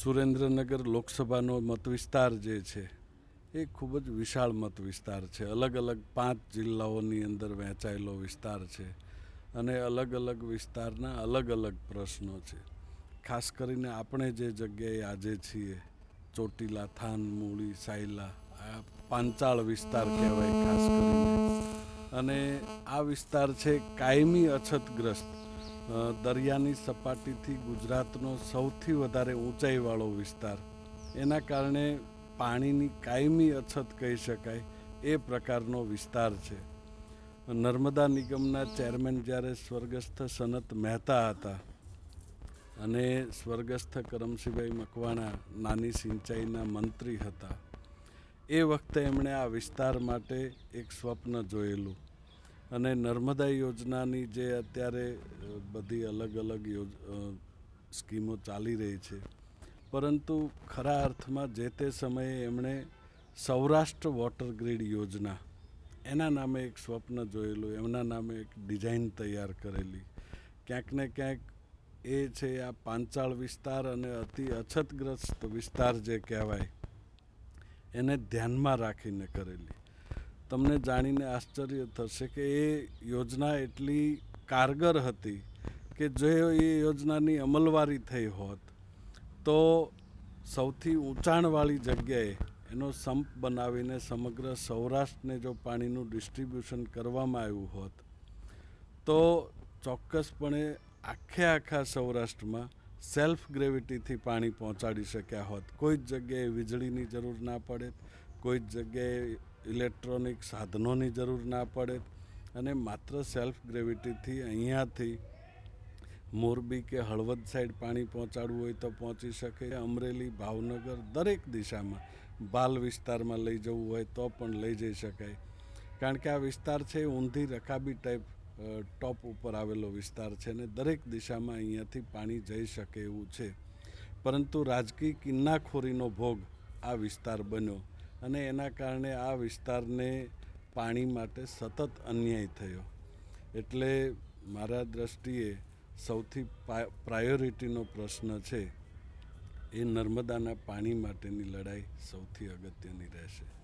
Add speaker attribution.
Speaker 1: સુરેન્દ્રનગર લોકસભાનો મત વિસ્તાર જે છે, એ ખૂબ જ વિશાળ મત વિસ્તાર છે. અલગ અલગ પાંચ જિલ્લાઓની અંદર વહેંચાયેલો વિસ્તાર છે અને અલગ અલગ વિસ્તારના અલગ અલગ પ્રશ્નો છે. ખાસ કરીને આપણે જે જગ્યાએ આજે છીએ, ચોટીલા થાન મૂળી સાયલા, આ પાંચાળ વિસ્તાર કહેવાય ખાસ કરીને. અને આ વિસ્તાર છે કાયમી અછતગ્રસ્ત દરિયાની સપાટીથી ગુજરાતનો સૌથી વધારે ઊંચાઈવાળો વિસ્તાર. એના કારણે પાણીની કાયમી અછત કહી શકાય, એ પ્રકારનો વિસ્તાર છે. નર્મદા નિગમના ચેરમેન જ્યારે સ્વર્ગસ્થ સનત મહેતા હતા અને સ્વર્ગસ્થ કરમસિંહભાઈ મકવાણા નાની સિંચાઈના મંત્રી હતા, એ વખતે એમણે આ વિસ્તાર માટે એક સ્વપ્ન જોયેલું. અને નર્મદા યોજનાની જે અત્યારે બધી અલગ અલગ યોજ સ્કીમો ચાલી રહી છે. પરંતુ ખરા અર્થમાં જે તે સમયે એમણે સૌરાષ્ટ્ર વોટર ગ્રીડ યોજના, એના નામે એક સ્વપ્ન જોયેલું, એમના નામે એક ડિઝાઇન તૈયાર કરેલી. ક્યાંક ને ક્યાંક એ છે આ પાંચાળ વિસ્તાર અને અતિ અછતગ્રસ્ત વિસ્તાર જે કહેવાય, એને ધ્યાનમાં રાખીને કરેલી. તમને જાણીને આશ્ચર્ય થશે કે એ યોજના એટલી કારગર હતી કે જો એ યોજનાની અમલવારી થઈ હોત, તો સૌથી ઊંચાણવાળી જગ્યાએ એનો સંપ બનાવીને સમગ્ર સૌરાષ્ટ્રને જો પાણીનું ડિસ્ટ્રીબ્યુશન કરવામાં આવ્યું હોત, તો ચોક્કસપણે આખે આખા સૌરાષ્ટ્રમાં સેલ્ફ ગ્રેવિટીથી પાણી પહોંચાડી શક્યા હોત. કોઈ જ જગ્યાએ વીજળીની જરૂર ના પડે, કોઈ જ જગ્યાએ ઇલેક્ટ્રોનિક સાધનોની જરૂર ના પડે અને માત્ર સેલ્ફ ગ્રેવિટીથી અહીંયાથી મોરબી કે હળવદ સાઈડ પાણી પહોંચાડવું હોય તો પહોંચી શકે. અમરેલી, ભાવનગર દરેક દિશામાં બાલ વિસ્તારમાં લઈ જવું હોય તો પણ લઈ જઈ શકાય. કારણ કે આ વિસ્તાર છે ઊંધી રકાબી ટાઈપ ટોપ ઉપર આવેલો વિસ્તાર છે ને દરેક દિશામાં અહીંયાથી પાણી જઈ શકે એવું છે. પરંતુ રાજકીય કિન્નાખોરીનો ભોગ આ વિસ્તાર બન્યો. અને એના કારણે આ વિસ્તારને પાણી માટે સતત અન્યાય થયો. એટલે મારા દ્રષ્ટિએ સૌથી પ્રાયોરિટીનો પ્રશ્ન છે, એ નર્મદાના પાણી માટેની લડાઈ સૌથી અગત્યની રહેશે.